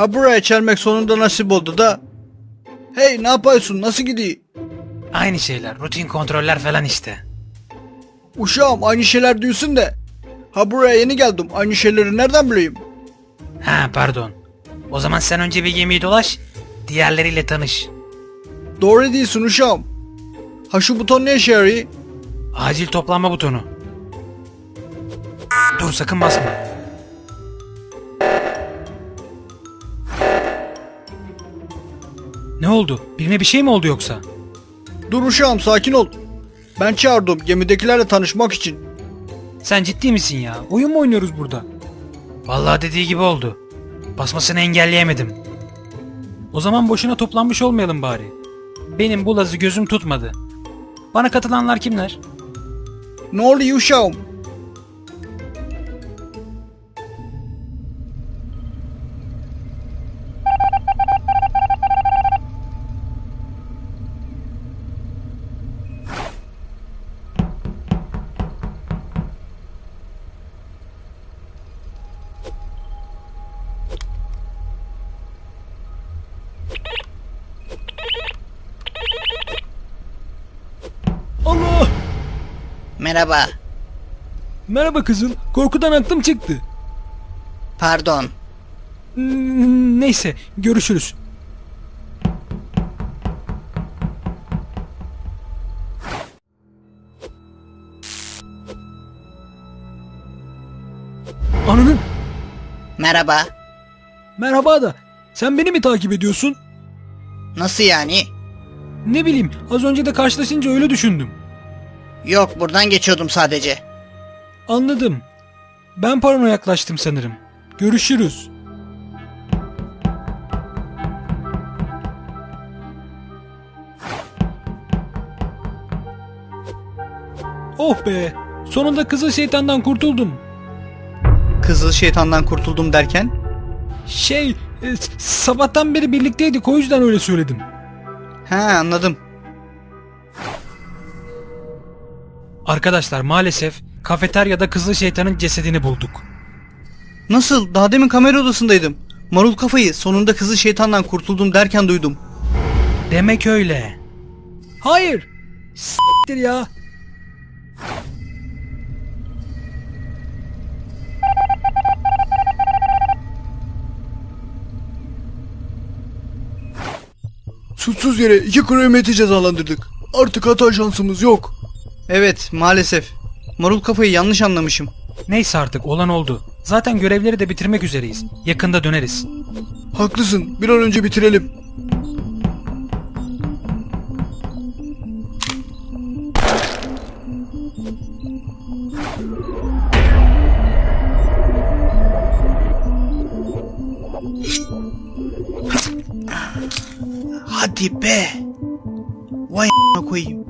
Ha buraya çelmek sonunda nasip oldu da. Hey ne yapıyorsun nasıl gidiyor? Aynı şeyler, rutin kontroller falan işte. Uşağım aynı şeyler diyorsun de. Ha buraya yeni geldim aynı şeyleri nereden bileyim? Ha pardon. O zaman sen önce bir gemiyi dolaş, diğerleriyle tanış. Doğru değilsin uşağım. Ha şu buton ne işe yarıyor? Acil toplanma butonu. Dur sakın basma. Ne oldu? Birine bir şey mi oldu yoksa? Dur uşağım sakin ol. Ben çağırdım gemidekilerle tanışmak için. Sen ciddi misin ya? Oyun mu oynuyoruz burada? Vallahi dediği gibi oldu. Basmasını engelleyemedim. O zaman boşuna toplanmış olmayalım bari. Benim bu lazı gözüm tutmadı. Bana katılanlar kimler? Ne oluyor uşağım? Merhaba. Merhaba kızım. Korkudan aklım çıktı. Pardon. N- Neyse, görüşürüz. Ananın Merhaba. merhaba da sen beni mi takip ediyorsun? Nasıl yani? Ne bileyim az önce de karşılaşınca öyle düşündüm. Yok buradan geçiyordum sadece. Anladım. Ben parano yaklaştım sanırım. Görüşürüz. Oh be! Sonunda kızıl şeytandan kurtuldum. Kızıl şeytandan kurtuldum derken? Şey, e, sabahtan beri birlikteydik o yüzden öyle söyledim. He anladım. Arkadaşlar maalesef kafeteryada kızıl şeytanın cesedini bulduk. Nasıl? Daha demin kamera odasındaydım. Marul kafayı sonunda kızıl şeytandan kurtuldum derken duydum. Demek öyle. Hayır. S**tir ya. Suçsuz yere iki kremeti cezalandırdık. Artık hata şansımız yok. Evet maalesef. Marul kafayı yanlış anlamışım. Neyse artık olan oldu. Zaten görevleri de bitirmek üzereyiz. Yakında döneriz. Haklısın bir an önce bitirelim. Hadi be. Vay a**ına koyayım.